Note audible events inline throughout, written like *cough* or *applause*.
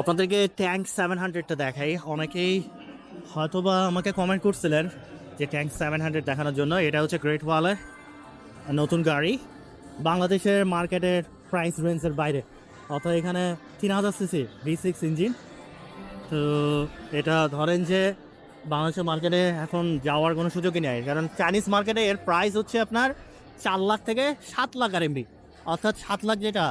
আপনাদেরকে tank seven হান্ড্রেডটা দেখাই। অনেকেই হয়তোবা আমাকে কমেন্ট করছিলেন যে ট্যাঙ্ক সেভেন হান্ড্রেড দেখানোর জন্য। এটা হচ্ছে গ্রেট ওয়ালের নতুন গাড়ি, বাংলাদেশের মার্কেটের প্রাইস রেঞ্জের বাইরে। অর্থাৎ এখানে তিন হাজার সিসি ভি সিক্স ইঞ্জিন তো এটা ধরেন যে বাংলাদেশের মার্কেটে এখন যাওয়ার কোনো সুযোগই নেই। কারণ চাইনিজ মার্কেটে এর প্রাইস হচ্ছে আপনার চার লাখ থেকে সাত লাখ আর এমবি অর্থাৎ সাত লাখ যেটা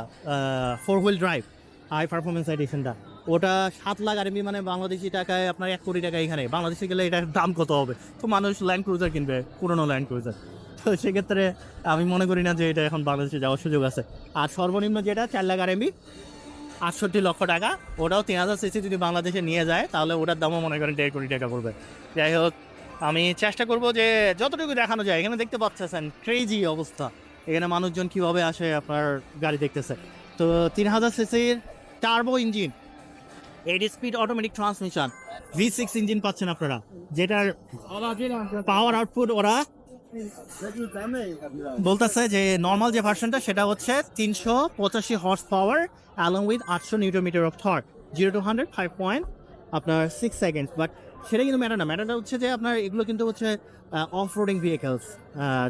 four wheel drive high performance এডিশনটা ওটা সাত লাখ আর এমবি মানে বাংলাদেশি টাকায় আপনার এক কোটি টাকা এখানে। বাংলাদেশে গেলে এটার দাম কত হবে? তো মানুষ ল্যান্ড ক্রুজার কিনবে, পুরোনো ল্যান্ড ক্রুজার তো সেক্ষেত্রে আমি মনে করি না যে এটা এখন বাংলাদেশে যাওয়ার সুযোগ আছে। আর সর্বনিম্ন যেটা চার লাখ আর এমবি আটষট্টি লক্ষ টাকা, ওটাও তিন হাজার সিসি যদি বাংলাদেশে নিয়ে যায়, তাহলে ওটার দামও মনে করেন দেড় কোটি টাকা পড়বে। যাই হোক, আমি চেষ্টা করব যে যতটুকু দেখানো যায়, এখানে দেখতে পাচ্ছেন ক্রেজি অবস্থা। এখানে মানুষজন কীভাবে আসে আপনার গাড়ি দেখতেছে। তো তিন হাজার সিসির turbo engine eight speed automatic transmission V six engine পাচ্ছেন আপনারা। যেটার পাওয়ার আউটপুট ওরা বলতেছে যে নর্মাল যে ভার্সনটা সেটা হচ্ছে তিনশো পঁচাশি হর্স পাওয়ার অ্যালং উইথ আটশো newton metre of thought zero to hundred five point আপনার সিক্স সেকেন্ডস বাট সেটা কিন্তু ম্যাটার না। ম্যাটারটা হচ্ছে যে আপনার এগুলো কিন্তু হচ্ছে অফ রোডিং ভেহিকেলস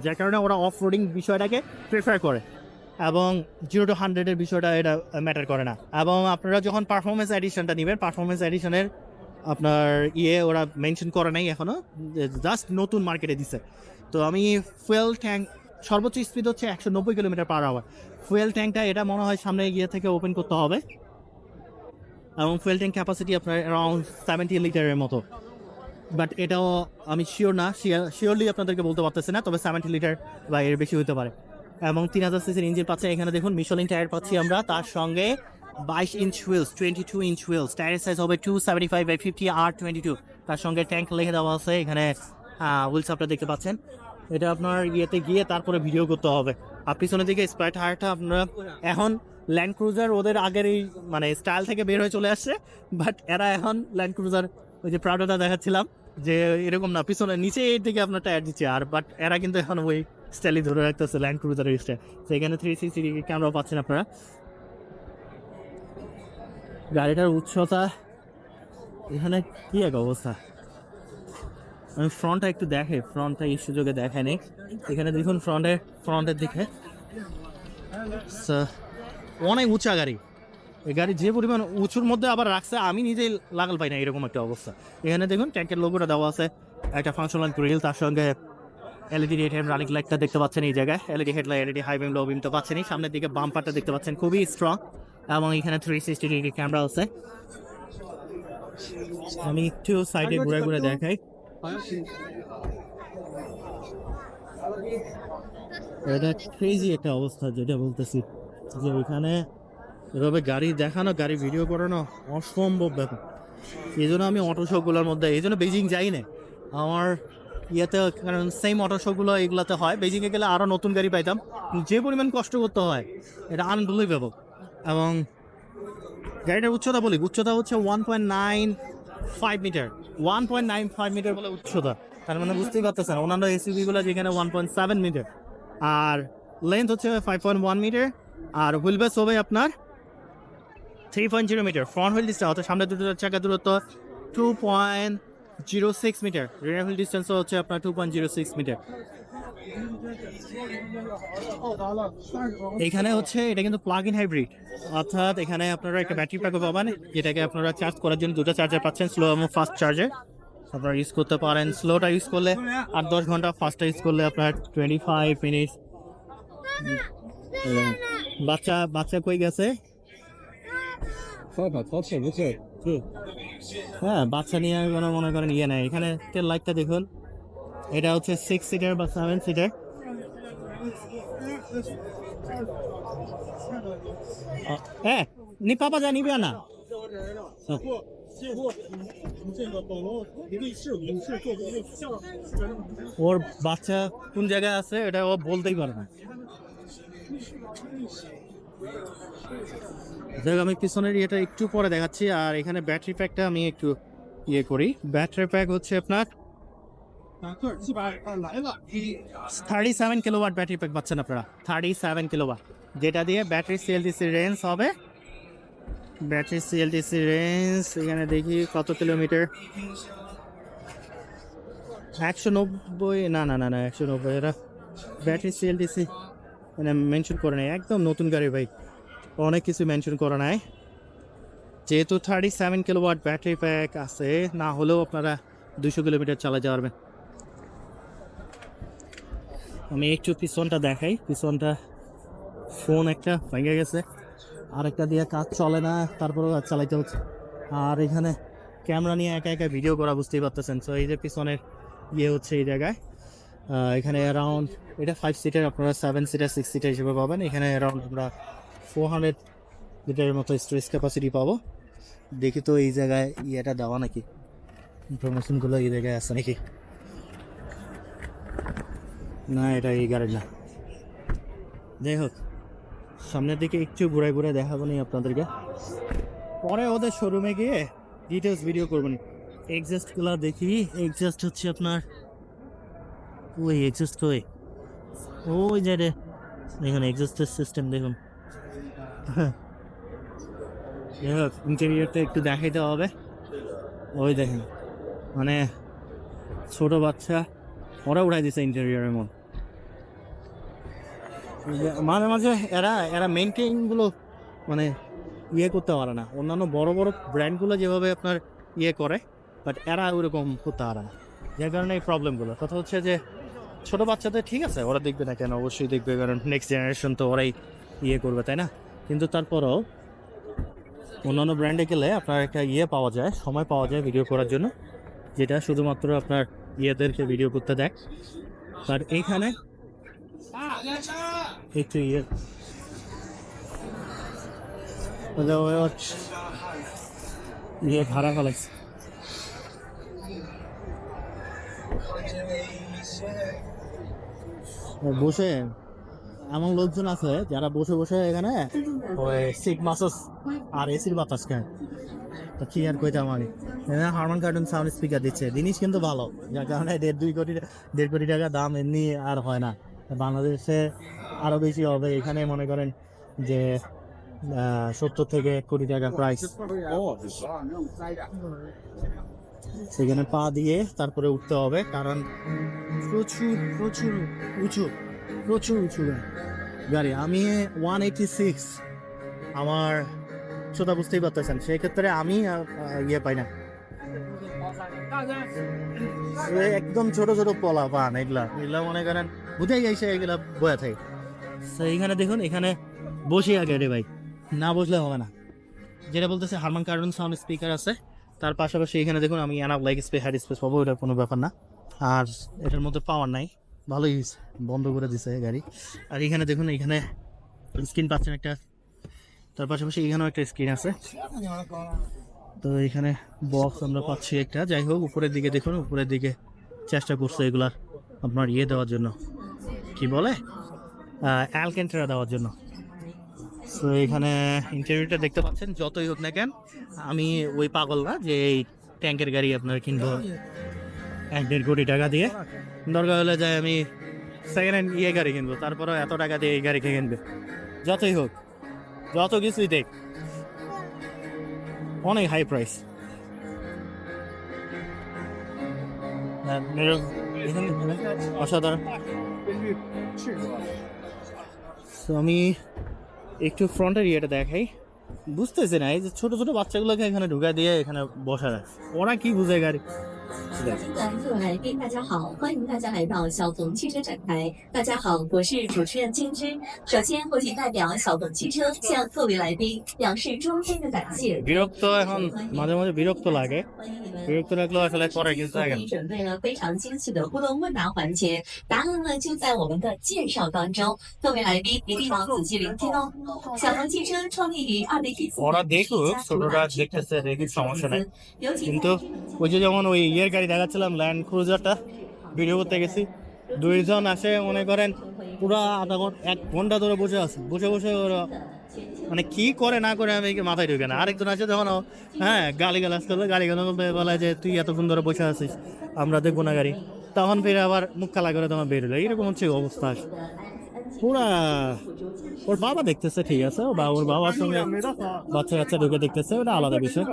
যার কারণে ওরা অফ রোডিং বিষয়টাকে প্রেফার করে। এবং জিরো টু হান্ড্রেডের বিষয়টা এটা ম্যাটার করে না। এবং আপনারা যখন পারফরমেন্স এডিশনটা নেবেন পারফরমেন্স এডিশনের আপনার ইয়ে ওরা মেনশন করে নাই এখনও জাস্ট নতুন মার্কেটে দিছে। তো আমি ফুয়েল ট্যাঙ্ক সর্বোচ্চ স্পিড হচ্ছে একশো নব্বই কিলোমিটার পার আওয়ার ফুয়েল ট্যাঙ্কটা এটা মনে হয় সামনে গিয়ে থেকে ওপেন করতে হবে। এবং ফুয়েল ট্যাঙ্ক ক্যাপাসিটি আপনার অ্যারাউন্ড সেভেন্টি লিটারের মতো। বাট এটাও আমি শিওর না শিওরলি আপনাদেরকে বলতে পারতেছি না, তবে সেভেন্টি লিটার বা এর বেশি হতে পারে। এবং তিন হাজার সিসির ইঞ্জিন পাচ্ছেন এখানে দেখুন মিশলিং টায়ার পাচ্ছি আমরা। তার সঙ্গে বাইশ inch wheels twenty two inch wheels টায়ারের সাইজ হবে two seventy five by fifty R twenty two তার সঙ্গে ট্যাঙ্ক লিখে দেওয়া আছে এখানে হুইলস আপনারা দেখতে পাচ্ছেন। এটা আপনার ইয়েতে গিয়ে তারপরে ভিডিও করতে হবে। আর পিছনের দিকে স্প্রাই টায়ারটা আপনারা এখন ল্যান্ড ক্রুজার ওদের আগের এই মানে স্টাইল থেকে বের হয়ে চলে আসছে। বাট এরা এখন ল্যান্ড ক্রুজার ওই যে প্রাউডটা দেখাচ্ছিলাম, যে এরকম না পিছনে নিচে এর দিকে আপনার টায়ার দিচ্ছে আর বাট এরা কিন্তু এখন ওই স্টাইলই ধরে রাখতেছে ল্যান্ড ক্রুজারের স্টাইল সেখানে থ্রি সিক্সটি ক্যামেরা পাচ্ছেন আপনারা। গাড়িটার উচ্চতা, এখানে কি এক অবস্থা? আমি ফ্রন্টটা একটু দেখে ফ্রন্টটা এই সুযোগে দেখায় নেই। এখানে দেখুন ফ্রন্টের ফ্রন্টের দিকে। অনেক উঁচা গাড়ি। এই গাড়ি যে পরিমাণ উঁচুর মধ্যে আবার রাখছে, আমি নিজেই লাগাল পাই না এরকম একটা অবস্থা। এখানে দেখুন ট্যাঙ্কের লোগোটা দেওয়া আছে। একটা ফাংশন ফাংশনাল গ্রিল তার সঙ্গে এলইডি রেড হেড রানিং লাইটটা দেখতে পাচ্ছেন এই জায়গায়। LED headlight LED high beam low beam তো পাচ্ছেনই। সামনের দিকে বাম্পারটা দেখতে পাচ্ছেন, খুবই স্ট্রং এবং এখানে থ্রি সিক্সটি ডিগ্রি ক্যামেরা আছে। আমি একটু সাইডে ঘুরে ঘুরে দেখাই। এটা ক্রেজি একটা অবস্থা, যেটা বলতেছি। যে ওইখানে এভাবে গাড়ি দেখানো, গাড়ি ভিডিও করানো অসম্ভব ব্যাপার। এই জন্য আমি অটো শোগুলোর মধ্যে, এই জন্য বেজিং যাই না আমার ইয়েতে, কারণ সেম অটো শোগুলো এগুলাতে হয়। বেজিংয়ে গেলে আরও নতুন গাড়ি পাইতাম। যে পরিমাণ কষ্ট করতে হয়, এটা আনবিলিভেবল এবং গাড়িটার উচ্চতা বলি, উচ্চতা হচ্ছে one point nine five metre one point nine five metre বলে উচ্চতা। তার মানে বুঝতেই পারতেছেন, অন্যান্য এসইউভিগুলো যেখানে ওয়ান পয়েন্ট সেভেন মিটার আর লেন্থ হচ্ছে ফাইভ পয়েন্ট ওয়ান মিটার আর হুইল বেস হবে আপনার three point zero metre front wheel distance অর্থাৎ সামনে দুটো চাকা দূরত্ব two point zero six metre. Rear wheel distance হচ্ছে আপনার two point zero six metre. এখানে হচ্ছে এটা কিন্তু প্লাগ ইন হাইব্রিড অর্থাৎ এখানে আপনারা একটা ব্যাটারি প্যাকও পাবেন। যেটাকে আপনারা চার্জ করার জন্য দুটো চার্জার পাচ্ছেন স্লো এবং ফাস্ট চার্জার আপনারা ইউজ করতে পারেন। স্লোটা ইউজ করলে আট দশ ঘণ্টা ফাস্টটা ইউজ করলে আপনার টোয়েন্টি ফাইভ মিনিট বাচ্চা বাচ্চা কই গেছে? হ্যাঁ বাচ্চা নিয়ে কোনো মনে করেন ইয়ে নেই। এখানে তেল লাইটটা দেখুন। এটা হচ্ছে সিক্স সিটার বা সেভেন সিটার হ্যাঁ নি পাপা যা, নিবে না ওর বাচ্চা কোন জায়গায় আছে, এটা ও বলতেই পারে না। যাক আমি পিছনের ইয়েটা একটু পরে দেখাচ্ছি, আর এখানে ব্যাটারি প্যাকটা আমি একটু ইয়ে করি। ব্যাটারি প্যাক হচ্ছে আপনার thirty seven kilowatt battery pack পাচ্ছেন আপনারা। থার্টি সেভেন কিলোওয়াট যেটা দিয়ে ব্যাটারি সিএলডিসি রেঞ্জ হবে। ব্যাটারি সিএলডিসি রেঞ্জ এখানে দেখি কত কিলোমিটার একশো নব্বই, না না না না, একশো নব্বই, এটা ব্যাটারি সিএলডিসি মানে মেনশন করে নেই। একদম নতুন গাড়ি ভাই। অনেক কিছু মেনশন করা নাই। যেহেতু thirty seven kilowatt battery pack আছে, না হলেও আপনারা দুশো কিলোমিটার চালাতে পারবেন। আমি একটু পিছনটা দেখাই। পিছনটা ফোন একটা ভেঙে গেছে। আরেকটা দিয়ে কাজ চলে না, তারপরেও কাজ চালাইতে হচ্ছে। আর এখানে ক্যামেরা নিয়ে একা একা ভিডিও করা বুঝতেই পারতেছেন। সো এই যে পিছনের ইয়ে হচ্ছে এই জায়গায়। এখানে অ্যারাউন্ড এটা ফাইভ সিটার আপনারা সেভেন সিটার সিক্স সিটার হিসেবে পাবেন। এখানে অ্যারাউন্ড আমরা ফোর হান্ড্রেড লিটারের মতো স্টোরেজ ক্যাপাসিটি পাবো। দেখি তো এই জায়গায় ইয়েটা দেওয়া নাকি? ইনফরমেশনগুলো এই জায়গায় আছে নাকি? না, এটা এই গাড়ি না। যাই হোক, সামনের দিকে একটু ঘুরাই ঘুরাই দেখাবো নি আপনাদেরকে। পরে ওদের শোরুমে গিয়ে ডিটেলস ভিডিও করবেন। এক্সাস্টগুলো দেখি। এক্সাস্ট হচ্ছে আপনার ওই এক্সাস্ট কই? ওই যে দেখুন এক্সাস্টের সিস্টেম দেখুন। যাই হোক ইন্টেরিয়রটা একটু দেখাইতে হবে। ওই দেখেন মানে ছোট বাচ্চা, ওরা উড়াই দিছে ইন্টেরিয়রের মন মাঝে মাঝে এরা এরা মেনটেনগুলো মানে ইয়ে করতে পারে না। অন্যান্য বড় বড় ব্র্যান্ডগুলো যেভাবে আপনার ইয়ে করে বাট এরা ওরকম করতে পারে না। যার কারণে এই প্রবলেমগুলো কথা হচ্ছে যে, ছোট বাচ্চাদের ঠিক আছে, ওরা দেখবে না কেন? অবশ্যই দেখবে, কারণ নেক্সট জেনারেশন তো ওরাই ইয়ে করবে, তাই না? কিন্তু তারপরও অন্যান্য ব্র্যান্ডে গেলে আপনার একটা ইয়ে পাওয়া যায়, সময় পাওয়া যায় ভিডিও করার জন্য, যেটা শুধুমাত্র আপনার ইয়েদেরকে ভিডিও করতে দেয়। আর এইখানে একটু ইয়ে। ইয়ে ভাড়া ফেলাইছে। বসে। এমন লোকজন আছে যারা বসে বসে এখানে ওই সিক মাসস আর এসির বাতাস খায়। তো কি আর কইতাম আমি? হারমান কার্টুন সাউন্ড স্পিকার দিচ্ছে। জিনিস কিন্তু ভালো। যার কারণে দেড় দুই কোটি দেড় কোটি টাকা দাম এমনি আর হয় না। বাংলাদেশে আরও বেশি হবে। এখানে মনে করেন যে সত্তর থেকে এক কোটি টাকা প্রাইস সেখানে পা দিয়ে তারপরে উঠতে হবে। কারণ প্রচুর প্রচুর উঁচু প্রচুর উঁচু গাড়ি। আমি ওয়ান এইটি সিক্স আমার সেটা বুঝতেই পারতেছেন সেই ক্ষেত্রে আমি ইয়ে পাই না। একদম ছোট ছোট পলা পান, এগুলা এগুলা মনে করেন, বুঝেই যাইছে এগুলা বয়া থাকে। এইখানে দেখুন, এখানে বসে আগে রে ভাই। না বসলে হবে না। যেটা বলতেছে হারমান কার্টুন সাউন্ড স্পিকার আছে, তার পাশাপাশি এখানে দেখুন, আমি অ্যানাব লাইক স্পেস হাইড স্পেস পাবো, এটা কোনো ব্যাপার না। আর এটার মধ্যে পাওয়ার নাই। ভালোই বন্ধ করে দিছে গাড়ি। আর এখানে দেখুন, এখানে স্ক্রিন পাচ্ছেন একটা। তার পাশাপাশি এখানেও একটা স্ক্রিন আছে। তো এখানে বক্স আমরা পাচ্ছি একটা। যাই হোক, উপরের দিকে দেখুন, উপরের দিকে চেষ্টা করছে এগুলার আপনার ইয়ে দেওয়ার জন্য। কি বলে? অ্যালকেন্টেরা দেওয়ার জন্য। তো এখানে ইন্টারভিউটা দেখতে পাচ্ছেন, যতই হোক না কেন। আমি ওই পাগল না যে এই ট্যাঙ্কের গাড়ি আপনার কিনবো। এক দেড় কোটি টাকা দিয়ে। দরকার হলে যায় আমি সেকেন্ড হ্যান্ড ইয়ে গাড়ি কিনবো, তারপরেও এত টাকা দিয়ে এই গাড়ি কিনবে? যতই হোক, যত কিছুই দেখ, অনেক হাই প্রাইস অসাধারণ। তো আমি একটু ফ্রন্টের ইয়েটা দেখাই। বুঝতেছে না, এই যে ছোট ছোট বাচ্চাগুলোকে এখানে ঢুকা দিয়ে এখানে বসা রাখে ওরা কি বুঝে গাড়ি? 各位来宾，大家好，欢迎大家来到小鹏汽车展台。大家好，我是主持人金枝。首先，我谨代表小鹏汽车向各位来宾表示衷心的感谢。 বিরক্ত এখন মাঝে মাঝে বিরক্ত লাগে 欢迎你们。 বিরক্ত লাগলেও আসলে করে কিন্তু 为 থাকে 你 না 准备了非常精细的互动问答环节，答案呢就在我们的介绍当中，各位来宾一定要仔细聆听哦。小鹏汽车创立于二零一四 ওরা 年， দেখুক 是一家 ছোটরা 独 দেখতেছে দেখি সমস্যা নাই 尤其 কিন্তু ওই যে যেমন ওই ইয়ের গাড়ি দেখাচ্ছিলাম ল্যান্ড ক্রুজারটা ভিডিও করতে গেছি। দুইজন আসে, মনে করেন, পুরো আধা ঘণ্টা এক ঘণ্টা ধরে বসে আছে। বসে বসে ওরা মানে কি করে না করে আমি মাথায় ঢুকে না। আরেকজন আছে তখন হ্যাঁ গালি গালাজ করবে গালি গালাজ বলে যে, তুই এতক্ষণ ধরে বসে আছিস, আমরা দেখব না গাড়ি। তখন ফিরে আবার মুখ খালা করে তোমার বের হলো। এইরকম হচ্ছে অবস্থা পুরা ওর বাবা দেখতেছে ঠিক আছে ওর বাবা ওর বাবার সঙ্গে বাচ্চা কাচ্চা ঢুকে দেখতেছে ওটা আলাদা বিষয়।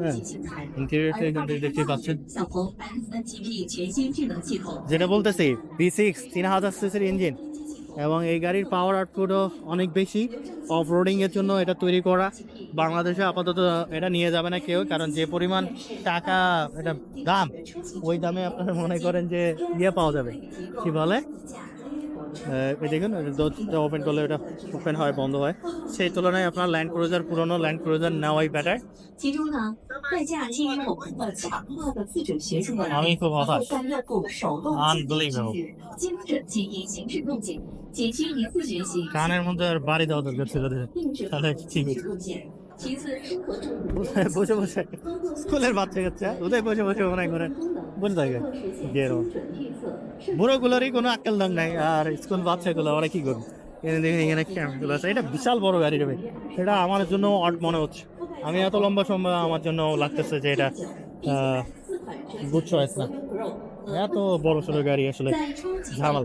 হ্যাঁ। দেখতে পাচ্ছেন। যেটা বলতেছি ভি সিক্স তিন হাজার সিসির ইঞ্জিন এবং এই গাড়ির পাওয়ার আউটপুটও অনেক বেশি। অফ রোডিংয়ের জন্য এটা তৈরি করা। বাংলাদেশে আপাতত এটা নিয়ে যাবে না কেউ, কারণ যে পরিমাণ টাকা, এটা দাম, ওই দামে আপনারা মনে করেন যে ইয়ে পাওয়া যাবে। কি বলে? এই দেখুন ওপেন করলে ওটা ওপেন হয়, বন্ধ হয়। সেই তুলনায় আপনার ল্যান্ড ক্রুজার পুরনো ল্যান্ড ক্রুজার নেওয়াই বেটার আমি খুব হতাশ। কানের মধ্যে আর বাড়ি দেওয়া দরকার ছিল তাহলে ঠিক আছে। *laughs* বসে বসে। স্কুলের বাচ্চা কাচ্চা ওদের বসে বসে মনে করে বসে থাকে বিয়ের বুড়োগুলোরই কোনো আক্কেল দাম নাই। আর স্কুল বাচ্চাগুলো, ওরা কি করবে? এখানে ক্যাম্পগুলো আছে। এটা বিশাল বড় গাড়ি রে এটা আমার জন্য অট মনে হচ্ছে। আমি এত লম্বা সময় আমার জন্য লাগতেছে যে এটা বুঝছ চয়েস না। এত বড় সড়ো গাড়ি আসলে। ঝামাল।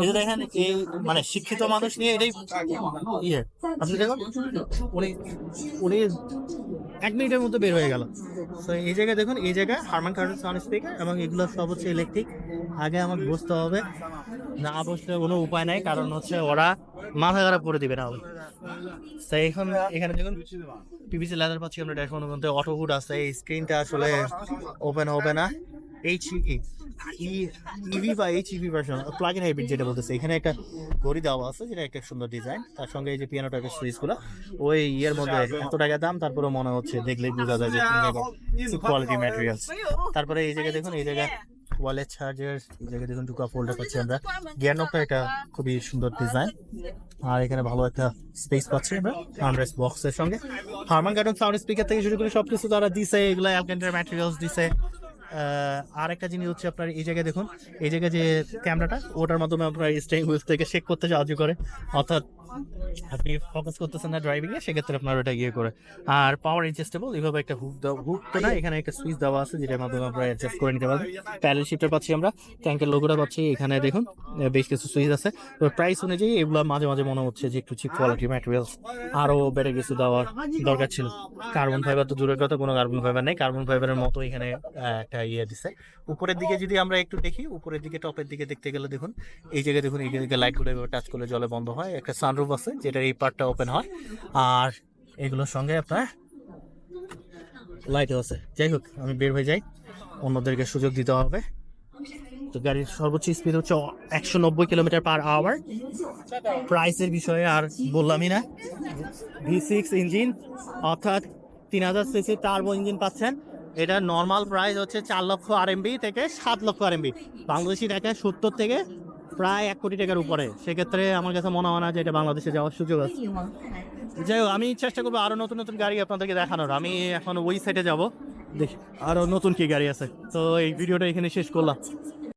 এই যে দেখেন এই মানে শিক্ষিত মানুষ নিয়ে এটাই ইয়ে আপনি দেখুন উনি এক মিনিটের মধ্যে বের হয়ে গেল তো এই জায়গায় দেখুন এই জায়গায় হারমান কার্টন সাউন্ড স্পিকার এবং এগুলো সব হচ্ছে ইলেকট্রিক আগে আমাকে বসতে হবে না বসলে কোনো উপায় নাই কারণ হচ্ছে ওরা মাথা খারাপ করে দিবে না হবে। এখন এখানে দেখুন পিভিসি লেদার পাচ্ছি আমরা ড্যাশবোর্ডের অটো হুড আছে এই স্ক্রিনটা আসলে ওপেন হবে না। এইচ ইভি বা H EV version plug in hybrid যেটা বলতেছে। এখানে একটা ঘড়ি দেওয়া আছে, যেটা একটা সুন্দর ডিজাইন তার সঙ্গে এই যে পিয়ানো টাইপের সুইচগুলো ওই ইয়ের মধ্যে এত টাকা দাম তারপরে মনে হচ্ছে দেখলেই বোঝা যায় যে কোয়ালিটি ম্যাটেরিয়ালস তারপরে এই জায়গায় দেখুন, এই জায়গায় ওয়ালেট চার্জার এই জায়গায় দেখুন টুকা ফোল্ডার পাচ্ছি আমরা। গিয়ার নকটা এটা খুবই সুন্দর ডিজাইন আর এখানে ভালো একটা স্পেস পাচ্ছি আমরা আর্মরেস্ট বক্সের সঙ্গে। হারমান গার্ডন সাউন্ড স্পিকার থেকে শুরু করে সবকিছু তারা দিছে, এগুলো অ্যালকেন্টার ম্যাটেরিয়ালস দিছে। আর একটা জিনিস হচ্ছে আপনার এই জায়গায় দেখুন এই জায়গায় যে ক্যামেরাটা ওটার মাধ্যমে আপনার স্টেইং হুইল থেকে শেক করতে সাহায্য করে। অর্থাৎ আপনি ফোকাস করতেছেন না ড্রাইভিং এ সেক্ষেত্রে আপনার ওটা ইয়ে করে। আর পাওয়ার অ্যাডজাস্টেবল এইভাবে একটা হুক দেওয়া হুক তো না এখানে একটা সুইচ দেওয়া আছে যেটার মাধ্যমে আপনারা অ্যাডজাস্ট করে নিতে পারবেন। প্যানেল শিফটার পাচ্ছি আমরা ট্যাঙ্কের লোগোটা পাচ্ছি এখানে দেখুন বেশ কিছু সুইচ আছে। তো প্রাইস অনুযায়ী এগুলো মাঝে মাঝে মনে হচ্ছে যে একটু চিপ কোয়ালিটি ম্যাটেরিয়ালস আরও বেড়ে কিছু দেওয়ার দরকার ছিল। কার্বন ফাইবার তো দূরের কথা কোনো কার্বন ফাইবার নেই। কার্বন ফাইবারের মতো এখানে আহ, একটা ইয়ে দিছে। উপরের দিকে যদি আমরা একটু দেখি, উপরের দিকে, টপের দিকে দেখতে গেলে দেখুন, এই জায়গায় দেখুন, এই জায়গায় লাইটগুলো এভাবে টাচ করলে জলে বন্ধ হয়। একটা সানরুফ আছে, যেটার এই পার্টটা ওপেন হয়। আর এগুলোর সঙ্গে আপনার লাইটও আছে। যাই হোক, আমি বের হয়ে যাই। অন্যদেরকে সুযোগ দিতে হবে। তো গাড়ির সর্বোচ্চ স্পিড হচ্ছে একশো নব্বই কিলোমিটার পার আওয়ার প্রাইসের বিষয়ে আর বললামই না। ভি সিক্স ইঞ্জিন অর্থাৎ তিন হাজার সিসি টার্বো ইঞ্জিন পাচ্ছেন। এটা নর্মাল প্রাইস হচ্ছে চার লক্ষ আরএমবি থেকে সাত লক্ষ আরএমবি বাংলাদেশি টাকা সত্তর থেকে প্রায় এক কোটি টাকার উপরে। সেক্ষেত্রে আমার কাছে মনে হয় না যে এটা বাংলাদেশে যাওয়ার সুযোগ আছে। যাই হোক, আমি চেষ্টা করব আরও নতুন নতুন গাড়ি আপনাদেরকে দেখানোর। আমি এখন ওই সাইডে যাব। দেখি আরও নতুন কি গাড়ি আছে। তো এই ভিডিওটা এখানে শেষ করলাম।